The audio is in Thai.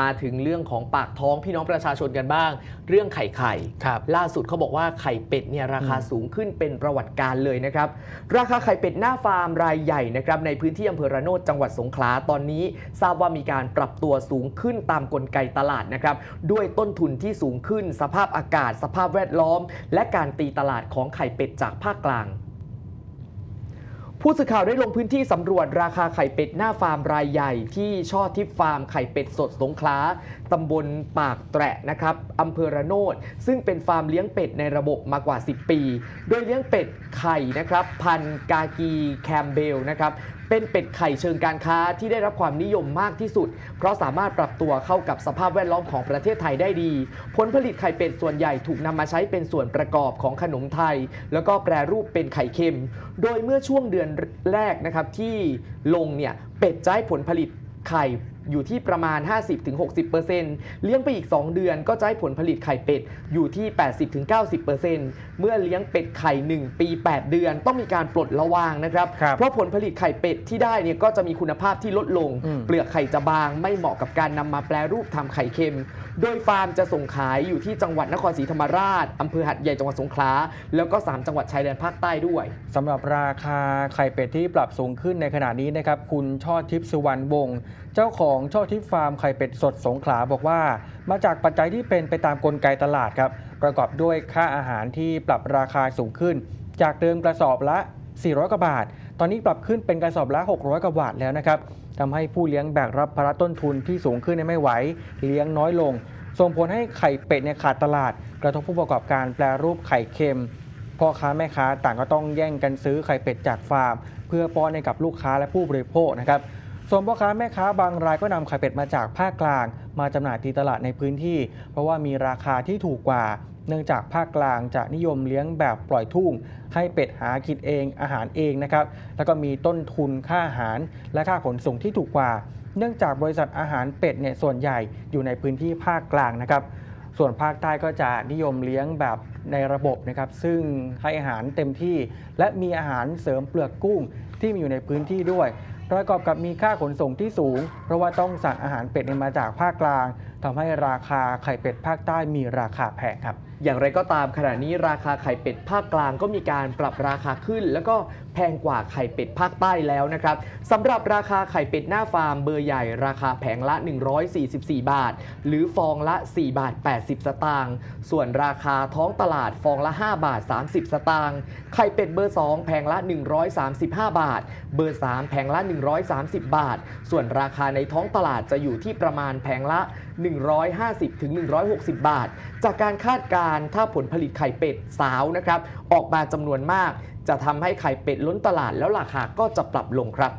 มาถึงเรื่องของปากท้องพี่น้องประชาชนกันบ้าง เรื่องไข่ไข่ครับล่าสุดเขาบอกว่าไข่เป็ดเนี่ยราคาอืมสูงขึ้นเป็นประวัติการเลยนะครับ ราคาไข่เป็ดหน้าฟาร์มรายใหญ่นะครับในพื้นที่อำเภอระโนดจังหวัดสงขลาตอนนี้ทราบว่ามีการปรับตัวสูงขึ้นตามกลไกตลาดนะครับด้วยต้นทุนที่สูงขึ้น สภาพอากาศ สภาพแวดล้อม และการตีตลาดของไข่เป็ดจากภาคกลาง ผู้สื่อข่าวได้ลงพื้นที่สำรวจราคาไข่เป็ดหน้าฟาร์มรายใหญ่ ที่ช่อทิพย์ฟาร์มไข่เป็ดสดสงขลาตำบลปากแตระนะครับอำเภอระโนดซึ่งเป็นฟาร์มเลี้ยงเป็ดในระบบมากว่า 10 ปี โดยเลี้ยงเป็ดไข่นะครับพันกากีแคมเบลนะครับเป็นเป็ดไข่เชิงการค้าที่ได้รับความนิยมมากที่สุด เพราะสามารถปรับตัวเข้ากับสภาพแวดล้อมของประเทศไทยได้ดี ผลผลิตไข่เป็ดส่วนใหญ่ถูกนำมาใช้เป็นส่วนประกอบของขนมไทย แล้วก็แปรรูปเป็นไข่เค็ม โดยเมื่อช่วงเดือนแรกนะครับที่ลงเนี่ยเป็ดจะให้ผลผลิตไข่ อยู่ที่ประมาณ 50-60%เลี้ยงไปอีก 2 เดือนก็จะให้ผลผลิตไข่เป็ดอยู่ที่ 80-90%เมื่อเลี้ยงเป็ดไข่ 1 ปี 8 เดือนต้องมีการปลดระวางนะครับครับเพราะผลผลิตไข่เป็ดที่ได้เนี่ยก็จะมีคุณภาพที่ลดลงอืมเปลือกไข่จะบางไม่เหมาะกับการนำมาแปรรูปทำไข่เค็ม โดยฟาร์มจะส่งขายอยู่ที่จังหวัดนครศรีธรรมราชอำเภอหัดใหญ่จังหวัดสงขลาแล้วก็ 3 จังหวัดชายแดนภาคใต้ด้วยสำหรับราคาไข่เป็ดที่ปรับสูงขึ้นในขณะนี้นะครับคุณช่อทิพย์สุวรรณวงศ์เจ้าของของช่อทิพฟาร์มไข่เป็ดสดสงขลาบอกว่า มาจากปัจจัยที่เป็นไปตามกลไกตลาดครับ ประกอบด้วยค่าอาหารที่ปรับราคาสูงขึ้น จากเดิมกระสอบละ 400 กว่าบาท ตอนนี้ปรับขึ้นเป็นกระสอบละ 600 กว่าบาทแล้วนะครับทำให้ผู้เลี้ยงแบกรับภาระต้นทุนที่สูงขึ้นไม่ไหว เลี้ยงน้อยลง ส่งผลให้ไข่เป็ดเนี่ยขาดตลาด กระทบผู้ประกอบการแปรรูปไข่เค็มพ่อค้าแม่ค้าต่างก็ต้องแย่งกันซื้อไข่เป็ดจากฟาร์ม เพื่อป้อนให้กับลูกค้าและผู้บริโภคนะครับ ส่วนพ่อค้าแม่ค้าบางรายก็นำไข่เป็ดมาจากภาคกลาง มาจำหน่ายตีตลาดในพื้นที่ เพราะว่ามีราคาที่ถูกกว่า เนื่องจากภาคกลางจะนิยมเลี้ยงแบบปล่อยทุ่ง ให้เป็ดหากินเองอาหารเองนะครับแล้วก็มีต้นทุนค่าอาหาร และค่าขนส่งที่ถูกกว่า เนื่องจากบริษัทอาหารเป็ดเนี่ยส่วนใหญ่อยู่ในพื้นที่ภาคกลางนะครับส่วนภาคใต้ก็จะนิยมเลี้ยงแบบในระบบนะครับ ซึ่งให้อาหารเต็มที่ และมีอาหารเสริมเปลือกกุ้งที่มีอยู่ในพื้นที่ด้วย ประกอบกับมีค่าขนส่งที่สูง เพราะว่าต้องสั่งอาหารเป็ดเนี่ยมาจากภาคกลางทำให้ราคาไข่เป็ดภาคใต้มีราคาแพงครับ อย่างไรก็ตามขณะนี้ราคาไข่เป็ดภาคกลางก็มีการปรับราคาขึ้น แล้วก็แพงกว่าไข่เป็ดภาคใต้แล้วนะครับสำหรับราคาไข่เป็ดหน้าฟาร์มเบอร์ใหญ่ ราคาแผงละ 144 บาท หรือฟองละ 4 บาท 80 สตางค์ส่วนราคาท้องตลาดฟองละ 5 บาท 30 สตางค์ไข่เป็ดเบอร์ 2 แผงละ 135 บาท เบอร์ 3 แผงละ 130 บาท ส่วนราคาในท้องตลาดจะอยู่ที่ประมาณแผงละ 150ถึง160 บาท จากการคาดการการถ้าผลผลิตไข่เป็ดสาวนะครับออกมาจำนวนมาก จะทำให้ไข่เป็ดล้นตลาดแล้วราคาก็จะปรับลงครับ